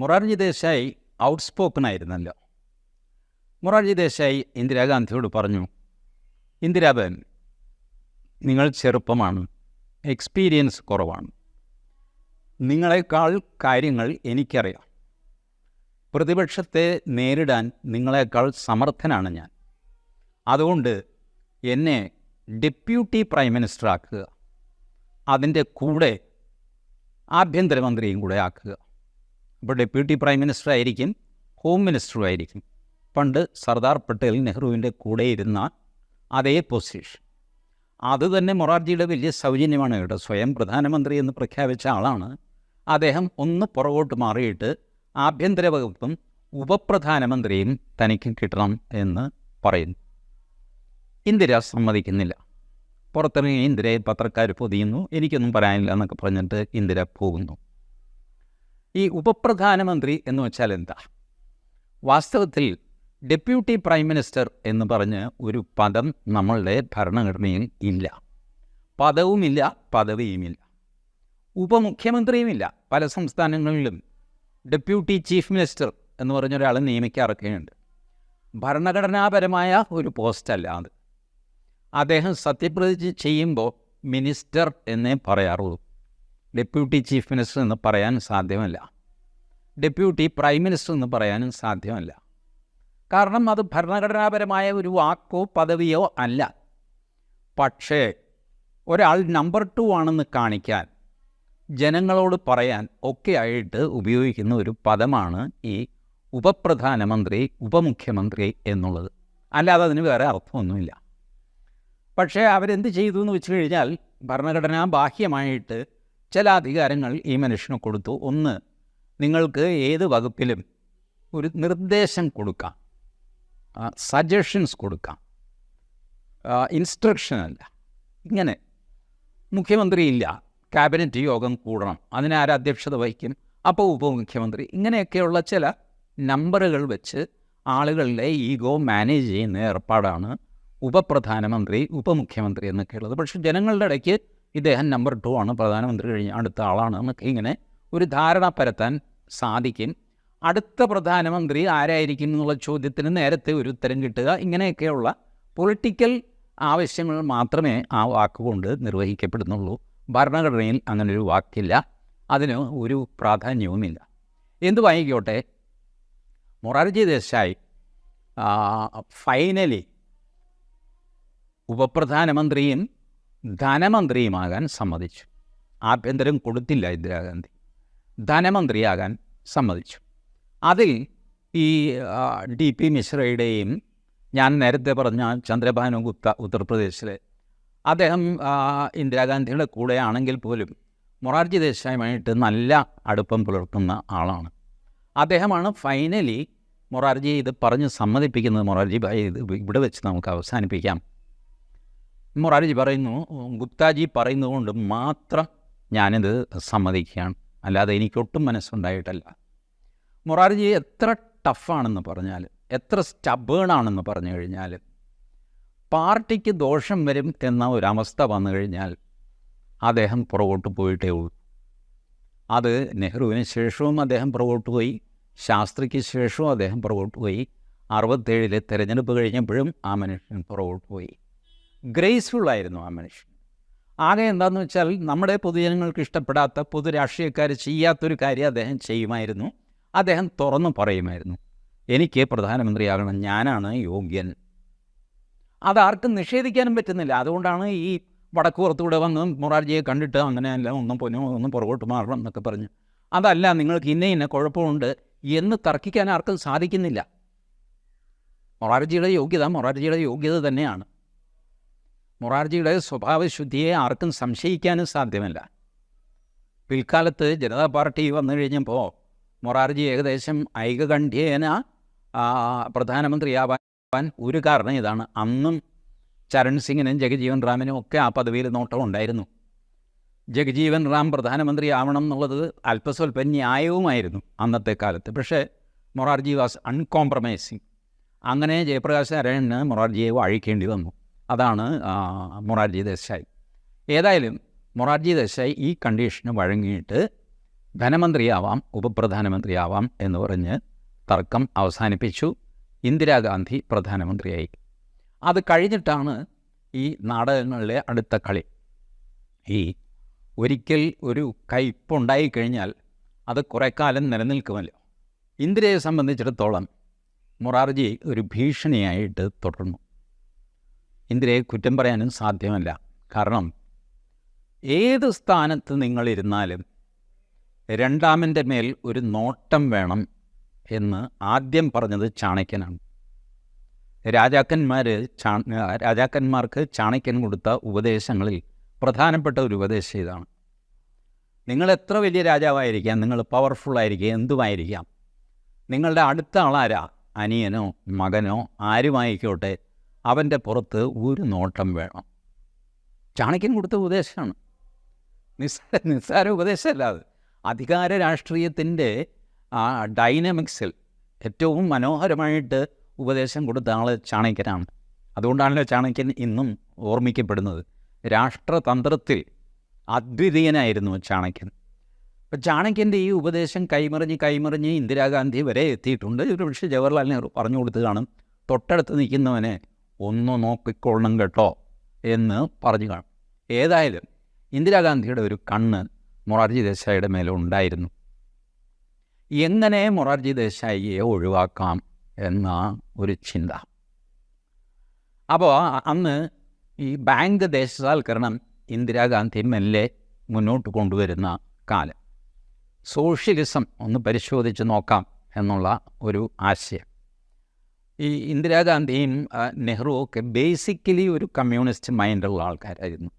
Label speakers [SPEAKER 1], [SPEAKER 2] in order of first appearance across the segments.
[SPEAKER 1] Morarji Desai out spoken ആയിരുന്നല്ലോ മൊറാർജി ദേശായി ഇന്ദിരാഗാന്ധിയോട് പറഞ്ഞു ഇന്ദിരാബേൻ നിങ്ങൾ ചെറുപ്പമാണ് എക്സ്പീരിയൻസ് കുറവാണ്. നിങ്ങളെക്കാൾ കാര്യങ്ങൾ എനിക്കറിയാം. പ്രതിപക്ഷത്തെ നേരിടാൻ നിങ്ങളെക്കാൾ സമർത്ഥനാണ് ഞാൻ. അതുകൊണ്ട് എന്നെ ഡെപ്യൂട്ടി പ്രൈം മിനിസ്റ്റർ ആക്കുക അതിന്റെ കൂടെ ആഭ്യന്തരമന്ത്രിയും കൂടെ ആക്കുക. അപ്പോൾ ഡെപ്യൂട്ടി പ്രൈം മിനിസ്റ്റർ ആയിരിക്കും ഹോം മിനിസ്റ്ററും ആയിരിക്കും. പണ്ട് സർദാർ പട്ടേൽ നെഹ്റുവിന്റെ കൂടെ ഇരുന്ന അതേ പൊസിഷൻ. അത് തന്നെ മൊറാർജിയുടെ വലിയ സൗജന്യമാണ് കേട്ടോ. സ്വയം പ്രധാനമന്ത്രി എന്ന് പ്രഖ്യാപിച്ച ആളാണ്. അദ്ദേഹം ഒന്ന് പുറകോട്ട് മാറിയിട്ട് ആഭ്യന്തര വകുപ്പും ഉപപ്രധാനമന്ത്രിയും തനിക്ക് കിട്ടണം എന്ന് പറയുന്നു. ഇന്ദിര സമ്മതിക്കുന്നില്ല. പുറത്തിറങ്ങി ഇന്ദിരയെ പത്രക്കാർ പൊതിയുന്നു. എനിക്കൊന്നും പറയാനില്ല എന്നൊക്കെ പറഞ്ഞിട്ട് ഇന്ദിര പോകുന്നു. ഈ ഉപപ്രധാനമന്ത്രി എന്ന് വെച്ചാൽ എന്താ? വാസ്തവത്തിൽ ഡെപ്യൂട്ടി പ്രൈം മിനിസ്റ്റർ എന്ന് പറഞ്ഞ് ഒരു പദം നമ്മളുടെ ഭരണഘടനയിൽ ഇല്ല. പദവുമില്ല പദവിയുമില്ല. ഉപമുഖ്യമന്ത്രിയുമില്ല. പല സംസ്ഥാനങ്ങളിലും ഡെപ്യൂട്ടി ചീഫ് മിനിസ്റ്റർ എന്ന് പറഞ്ഞ ഒരാളെ നിയമിക്കാറൊക്കെയുണ്ട്. ഭരണഘടനാപരമായ ഒരു പോസ്റ്റല്ല അത്. അദ്ദേഹം സത്യപ്രതിജ്ഞ ചെയ്യുമ്പോൾ മിനിസ്റ്റർ എന്നേ പറയാറുള്ളൂ. ഡെപ്യൂട്ടി ചീഫ് മിനിസ്റ്റർ എന്ന് പറയാൻ സാധ്യമല്ല. ഡെപ്യൂട്ടി പ്രൈം മിനിസ്റ്റർ എന്ന് പറയാനും സാധ്യമല്ല. കാരണം അത് ഭരണഘടനാപരമായ ഒരു വാക്കോ പദവിയോ അല്ല. പക്ഷേ ഒരാൾ നമ്പർ ടു ആണെന്ന് കാണിക്കാൻ ജനങ്ങളോട് പറയാൻ ഒക്കെ ആയിട്ട് ഉപയോഗിക്കുന്ന ഒരു പദമാണ് ഈ ഉപപ്രധാനമന്ത്രി ഉപമുഖ്യമന്ത്രി എന്നുള്ളത്. അല്ലാതെ അതിന് വേറെ അർത്ഥമൊന്നുമില്ല. പക്ഷേ അവരെന്ത് ചെയ്തു എന്ന് വെച്ച് കഴിഞ്ഞാൽ ഭരണഘടനാ ബാഹ്യമായിട്ട് ചില അധികാരങ്ങൾ ഈ മനുഷ്യന് കൊടുത്തു. ഒന്ന് നിങ്ങൾക്ക് ഏത് വകുപ്പിലും ഒരു നിർദ്ദേശം കൊടുക്കാം. സജഷൻസ് കൊടുക്കാം. ഇൻസ്ട്രക്ഷൻ ഇങ്ങനെ. മുഖ്യമന്ത്രി ഇല്ല. ക്യാബിനറ്റ് യോഗം കൂടണം. അതിന് ആര് അധ്യക്ഷത വഹിക്കും? അപ്പോൾ ഉപമുഖ്യമന്ത്രി. ഇങ്ങനെയൊക്കെയുള്ള ചില നമ്പറുകൾ വെച്ച് ആളുകളുടെ ഈഗോ മാനേജ് ചെയ്യുന്ന ഏർപ്പാടാണ് ഉപപ്രധാനമന്ത്രി ഉപമുഖ്യമന്ത്രി എന്നൊക്കെയുള്ളത്. പക്ഷേ ജനങ്ങളുടെ ഇടയ്ക്ക് ഇദ്ദേഹം നമ്പർ ടു ആണ്. പ്രധാനമന്ത്രി കഴിഞ്ഞ അടുത്ത ആളാണ്. എന്നൊക്കെ ഇങ്ങനെ ഒരു ധാരണ പരത്താൻ സാധിക്കും. അടുത്ത പ്രധാനമന്ത്രി ആരായിരിക്കും എന്നുള്ള ചോദ്യത്തിന് നേരത്തെ ഒരു ഉത്തരം കിട്ടുക. ഇങ്ങനെയൊക്കെയുള്ള പൊളിറ്റിക്കൽ ആവശ്യങ്ങൾ മാത്രമേ ആ വാക്കുകൊണ്ട് നിർവഹിക്കപ്പെടുന്നുള്ളൂ. ഭരണഘടനയിൽ അങ്ങനൊരു വാക്കില്ല. അതിന് ഒരു പ്രാധാന്യവുമില്ല. എന്തു വാങ്ങിക്കോട്ടെ മൊറാർജി ദേശായി ഫൈനലി ഉപപ്രധാനമന്ത്രിയും ധനമന്ത്രിയുമാകാൻ സമ്മതിച്ചു. ആഭ്യന്തരം കൊടുത്തില്ല ഇന്ദിരാഗാന്ധി. ധനമന്ത്രിയാകാൻ സമ്മതിച്ചു. അതിൽ ഈ ഡി പി മിശ്രയുടെയും ഞാൻ നേരത്തെ പറഞ്ഞ ചന്ദ്രഭാനു ഗുപ്ത ഉത്തർപ്രദേശിലെ അദ്ദേഹം ഇന്ദിരാഗാന്ധിയുടെ കൂടെ ആണെങ്കിൽ പോലും മൊറാർജി ദേശായുമായിട്ട് നല്ല അടുപ്പം പുലർത്തുന്ന ആളാണ്. അദ്ദേഹമാണ് ഫൈനലി മൊറാർജി ഇത് പറഞ്ഞ് സമ്മതിപ്പിക്കുന്നത്. മൊറാർജി ഭായി ഇത് ഇവിടെ വെച്ച് നമുക്ക് അവസാനിപ്പിക്കാം. മൊറാർജി പറയുന്നു? ഗുപ്താജി പറയുന്നതുകൊണ്ട് മാത്രം ഞാനിത് സമ്മതിക്കുകയാണ്. അല്ലാതെ എനിക്കൊട്ടും മനസ്സുണ്ടായിട്ടല്ല. മൊറാലിജി എത്ര ടഫാണെന്ന് പറഞ്ഞാൽ എത്ര സ്റ്റബേണാണെന്ന് പറഞ്ഞു കഴിഞ്ഞാൽ പാർട്ടിക്ക് ദോഷം വരും എന്ന ഒരവസ്ഥ വന്നു കഴിഞ്ഞാൽ അദ്ദേഹം പുറകോട്ട് പോയിട്ടേ ഉള്ളൂ. അത് നെഹ്റുവിന് ശേഷവും അദ്ദേഹം പുറകോട്ട് പോയി ശാസ്ത്രിക്ക് ശേഷവും അദ്ദേഹം പുറകോട്ട് പോയി അറുപത്തേഴിലെ തെരഞ്ഞെടുപ്പ് കഴിഞ്ഞപ്പോഴും ആ മനുഷ്യൻ പുറകോട്ട് പോയി. ഗ്രേസ്ഫുള്ളായിരുന്നു ആ മനുഷ്യൻ. ആകെ എന്താണെന്ന് വെച്ചാൽ നമ്മുടെ പൊതുജനങ്ങൾക്ക് ഇഷ്ടപ്പെടാത്ത പൊതു രാഷ്ട്രീയക്കാർ ചെയ്യാത്തൊരു കാര്യം അദ്ദേഹം ചെയ്യുമായിരുന്നു. അദ്ദേഹം തുറന്നു പറയുമായിരുന്നു എനിക്ക് പ്രധാനമന്ത്രിയാകണം ഞാനാണ് യോഗ്യൻ. അതാർക്കും നിഷേധിക്കാനും പറ്റുന്നില്ല. അതുകൊണ്ടാണ് ഈ വടക്ക് പുറത്തൂടെ വന്ന് മൊറാർജിയെ കണ്ടിട്ട് അങ്ങനെയല്ല ഒന്നും പൊന്നോ ഒന്നും പുറകോട്ട് മാറണം എന്നൊക്കെ പറഞ്ഞു. അതല്ല നിങ്ങൾക്ക് ഇന്ന ഇന്ന കുഴപ്പമുണ്ട് എന്ന് തർക്കിക്കാൻ ആർക്കും സാധിക്കുന്നില്ല. മൊറാർജിയുടെ യോഗ്യത മൊറാർജിയുടെ യോഗ്യത തന്നെയാണ്. മൊറാർജിയുടെ സ്വഭാവശുദ്ധിയെ ആർക്കും സംശയിക്കാനും സാധ്യമല്ല. പിൽക്കാലത്ത് ജനതാ പാർട്ടി വന്നു കഴിഞ്ഞപ്പോൾ മൊറാർജി ഏകദേശം ഐകകണ്ഠ്യേന പ്രധാനമന്ത്രിയാവാൻ ഒരു കാരണം ഇതാണ്. അന്നും ചരൺ സിംഗിനും ജഗജീവൻ റാമിനും ഒക്കെ ആ പദവിയിൽ നോട്ടം ഉണ്ടായിരുന്നു ജഗജീവൻ റാം പ്രധാനമന്ത്രി ആവണം എന്നുള്ളത് അല്പസ്വല്പ ന്യായവുമായിരുന്നു അന്നത്തെ കാലത്ത്. പക്ഷേ മൊറാർജി വാസ് അൺകോംപ്രമൈസിങ്. അങ്ങനെ ജയപ്രകാശ് നാരായണന് മൊറാർജിയെ വാഴിക്കേണ്ടി വന്നു. അതാണ് മൊറാർജി ദേശായി. ഏതായാലും മൊറാർജി ദേശായി ഈ കണ്ടീഷന് വഴങ്ങിയിട്ട് ധനമന്ത്രിയാവാം ഉപപ്രധാനമന്ത്രിയാവാം എന്ന് പറഞ്ഞ് തർക്കം അവസാനിപ്പിച്ചു. ഇന്ദിരാഗാന്ധി പ്രധാനമന്ത്രിയായി. അത് കഴിഞ്ഞിട്ടാണ് ഈ നാടകങ്ങളിലെ അടുത്ത കളി. ഈ ഒരിക്കൽ ഒരു കയ്പുണ്ടായി കഴിഞ്ഞാൽ അത് കുറേ കാലം നിലനിൽക്കുമല്ലോ. ഇന്ദിരയെ സംബന്ധിച്ചിടത്തോളം മൊറാർജി ഒരു ഭീഷണിയായിട്ട് തുടർന്നു. ഇന്ദിരയെ കുറ്റം പറയാനും സാധ്യമല്ല. കാരണം ഏത് സ്ഥാനത്ത് നിങ്ങളിരുന്നാലും രണ്ടാമന്റെ മേൽ ഒരു നോട്ടം വേണം എന്ന് ആദ്യം പറഞ്ഞത് ചാണക്യനാണ്. രാജാക്കന്മാർ ചാ രാജാക്കന്മാർക്ക് ചാണക്യൻ കൊടുത്ത ഉപദേശങ്ങളിൽ പ്രധാനപ്പെട്ട ഒരു ഉപദേശം ഇതാണ്. നിങ്ങൾ എത്ര വലിയ രാജാവായിരിക്കാം നിങ്ങൾ പവർഫുൾ ആയിരിക്കാം എന്തുമായിരിക്കാം നിങ്ങളുടെ അടുത്ത ആളാരാ? അനിയനോ മകനോ ആരുമായിക്കോട്ടെ അവന്റെ പുറത്ത് ഒരു നോട്ടം വേണം. ചാണക്യൻ കൊടുത്ത ഉപദേശമാണ്. നിസ്സാര നിസ്സാര ഉപദേശമല്ല അത്. അധികാര രാഷ്ട്രീയത്തിന്റെ ആ ഡൈനമിക്സിൽ ഏറ്റവും മനോഹരമായിട്ട് ഉപദേശം കൊടുത്ത ആൾ ചാണക്യനാണ്. അതുകൊണ്ടാണല്ലോ ചാണക്യൻ ഇന്നും ഓർമ്മിക്കപ്പെടുന്നത്. രാഷ്ട്രതന്ത്രത്തിൽ അദ്വിതീയനായിരുന്നു ചാണക്യൻ. അപ്പം ചാണക്യന്റെ ഈ ഉപദേശം കൈമറിഞ്ഞ് കൈമറിഞ്ഞ് ഇന്ദിരാഗാന്ധി വരെ എത്തിയിട്ടുണ്ട്. ഒരു പക്ഷേ ജവഹർലാൽ നെഹ്റു പറഞ്ഞു കൊടുത്തതാണ് തൊട്ടടുത്ത് നിൽക്കുന്നവനെ ഒന്ന് നോക്കിക്കൊള്ളണം കേട്ടോ എന്ന് പറഞ്ഞു കാണും. ഏതായാലും ഇന്ദിരാഗാന്ധിയുടെ ഒരു കണ്ണ് മൊറാർജി ദേശായിയുടെ മേലെ ഉണ്ടായിരുന്നു. എങ്ങനെ മൊറാർജി ദേശായിയെ ഒഴിവാക്കാം എന്ന ഒരു ചിന്ത. അപ്പോൾ അന്ന് ഈ ബാങ്ക് ദേശസാൽക്കരണം ഇന്ദിരാഗാന്ധി മെല്ലെ മുന്നോട്ട് കൊണ്ടുവരുന്ന കാലം. സോഷ്യലിസം ഒന്ന് പരിശോധിച്ച് നോക്കാം എന്നുള്ള ഒരു ആശയം. ഈ ഇന്ദിരാഗാന്ധിയും നെഹ്റു ഒക്കെ ബേസിക്കലി ഒരു കമ്മ്യൂണിസ്റ്റ് മൈൻഡുള്ള ആൾക്കാരായിരുന്നു.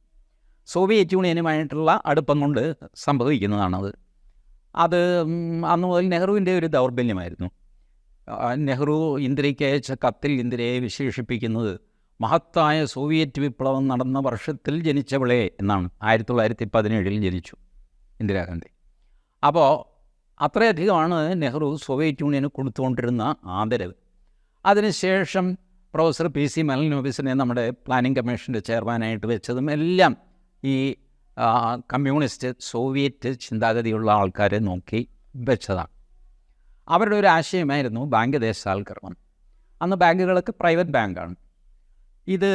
[SPEAKER 1] സോവിയറ്റ് യൂണിയനുമായിട്ടുള്ള അടുപ്പം കൊണ്ട് സംഭവിക്കുന്നതാണത്. അത് അന്ന് മുതൽ നെഹ്റുവിന്റെ ഒരു ദൗർബല്യമായിരുന്നു. നെഹ്റു ഇന്ദിരയ്ക്ക് അയച്ച കത്തിൽ ഇന്ദിരയെ വിശേഷിപ്പിക്കുന്നത് മഹത്തായ സോവിയറ്റ് വിപ്ലവം നടന്ന വർഷത്തിൽ ജനിച്ചവളെ എന്നാണ്. ആയിരത്തി തൊള്ളായിരത്തി പതിനേഴിൽ ജനിച്ചു ഇന്ദിരാഗാന്ധി. അപ്പോൾ അത്രയധികമാണ് നെഹ്റു സോവിയറ്റ് യൂണിയന് കൊടുത്തുകൊണ്ടിരുന്ന ആദരവ്. അതിനുശേഷം പ്രൊഫസർ പി സി മലനോബിസിനെ നമ്മുടെ പ്ലാനിംഗ് കമ്മീഷന്റെ ചെയർമാനായിട്ട് വെച്ചതും എല്ലാം ഈ കമ്മ്യൂണിസ്റ്റ് സോവിയറ്റ് ചിന്താഗതിയുള്ള ആൾക്കാരെ നോക്കി വെച്ചതാണ്. അവരുടെ ഒരു ആശയമായിരുന്നു ബാങ്ക് ദേശസാൽക്കരണം. അന്ന് ബാങ്കുകളൊക്കെ പ്രൈവറ്റ് ബാങ്കാണ്. ഇത്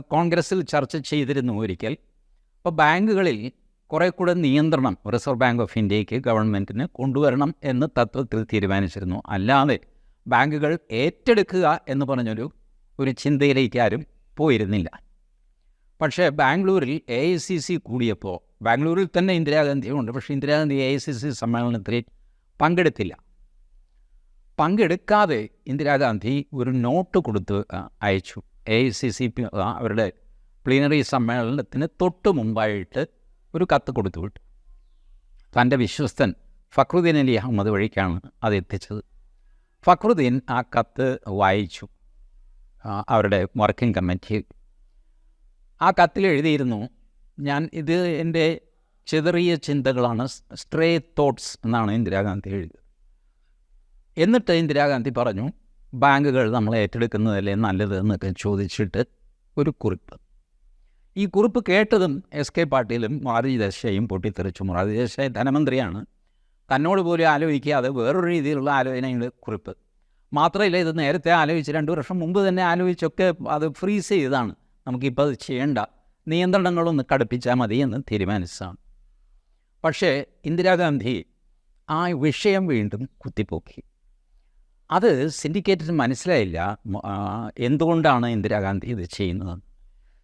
[SPEAKER 1] കോൺഗ്രസ്സിൽ ചർച്ച ചെയ്തിരുന്നു ഒരിക്കൽ. അപ്പോൾ ബാങ്കുകളിൽ കുറേ കൂടെ നിയന്ത്രണം റിസർവ് ബാങ്ക് ഓഫ് ഇന്ത്യയ്ക്ക് ഗവൺമെന്റിന് കൊണ്ടുവരണം എന്ന് തത്വത്തിൽ തീരുമാനിച്ചിരുന്നു. അല്ലാതെ ബാങ്കുകൾ ഏറ്റെടുക്കുക എന്ന് പറഞ്ഞൊരു ഒരു ചിന്തയിലേക്ക് ആരും പോയിരുന്നില്ല. പക്ഷേ ബാംഗ്ലൂരിൽ എ ഐ സി സി കൂടിയപ്പോൾ ബാംഗ്ലൂരിൽ തന്നെ ഇന്ദിരാഗാന്ധിയുണ്ട് പക്ഷേ Indira Gandhi A I C C സമ്മേളനത്തിൽ പങ്കെടുത്തില്ല. പങ്കെടുക്കാതെ ഇന്ദിരാഗാന്ധി ഒരു നോട്ട് കൊടുത്ത് അയച്ചു. A I C C P അവരുടെ പ്ലീനറി സമ്മേളനത്തിന് തൊട്ട് മുമ്പായിട്ട് ഒരു കത്ത് കൊടുത്തു വിട്ടു. തന്റെ വിശ്വസ്തൻ ഫക്രുദ്ദീൻ അലി അഹമ്മദ് വഴിക്കാണ് അത് എത്തിച്ചത്. ഫക്രുദ്ദീൻ ആ കത്ത് വായിച്ചു. അവരുടെ വർക്കിംഗ് കമ്മിറ്റി. ആ കത്തിൽ എഴുതിയിരുന്നു ഞാൻ ഇത് എന്റെ ചെതറിയ ചിന്തകളാണ് സ്ട്രേ തോട്ട്സ് എന്നാണ് ഇന്ദിരാഗാന്ധി എഴുതിയത്. എന്നിട്ട് ഇന്ദിരാഗാന്ധി പറഞ്ഞു ബാങ്കുകൾ നമ്മൾ ഏറ്റെടുക്കുന്നതല്ലേ നല്ലത് എന്നൊക്കെ ചോദിച്ചിട്ട് ഒരു കുറിപ്പ്. ഈ കുറിപ്പ് കേട്ടതും എസ് കെ പാട്ടീലും മൊറാർജി ദശയും പൊട്ടിത്തെറിച്ചു. മൊറാർജി ദശ ധനമന്ത്രിയാണ്. തന്നോട് പോലും ആലോചിക്കാതെ വേറൊരു രീതിയിലുള്ള ആലോചനയുടെ കുറിപ്പ്. മാത്രമല്ല ഇത് നേരത്തെ ആലോചിച്ച് രണ്ട് വർഷം മുമ്പ് തന്നെ ആലോചിച്ചൊക്കെ അത് ഫ്രീസ് ചെയ്തതാണ്. നമുക്കിപ്പോൾ അത് ചെയ്യേണ്ട. നിയന്ത്രണങ്ങളൊന്ന് കടുപ്പിച്ചാൽ മതി എന്ന് തീരുമാനിച്ചതാണ്. പക്ഷേ ഇന്ദിരാഗാന്ധി ആ വിഷയം വീണ്ടും കുത്തിപ്പോക്കി. അത് സിൻഡിക്കേറ്റിന് മനസ്സിലായില്ല എന്തുകൊണ്ടാണ് ഇന്ദിരാഗാന്ധി ഇത് ചെയ്യുന്നത്?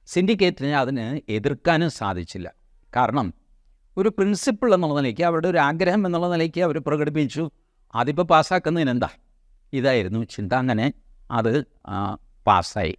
[SPEAKER 1] സിൻഡിക്കേറ്റിന് അതിന് എതിർക്കാനും സാധിച്ചില്ല. കാരണം ഒരു പ്രിൻസിപ്പിൾ എന്നുള്ള നിലയ്ക്ക് അവരുടെ ഒരു ആഗ്രഹം എന്നുള്ള നിലയ്ക്ക് അവർ പ്രകടിപ്പിച്ചു. അതിപ്പോൾ പാസ്സാക്കുന്നതിന് എന്താ ഇതായിരുന്നു ചിന്ത അങ്ങനെ അത് പാസ്സായി.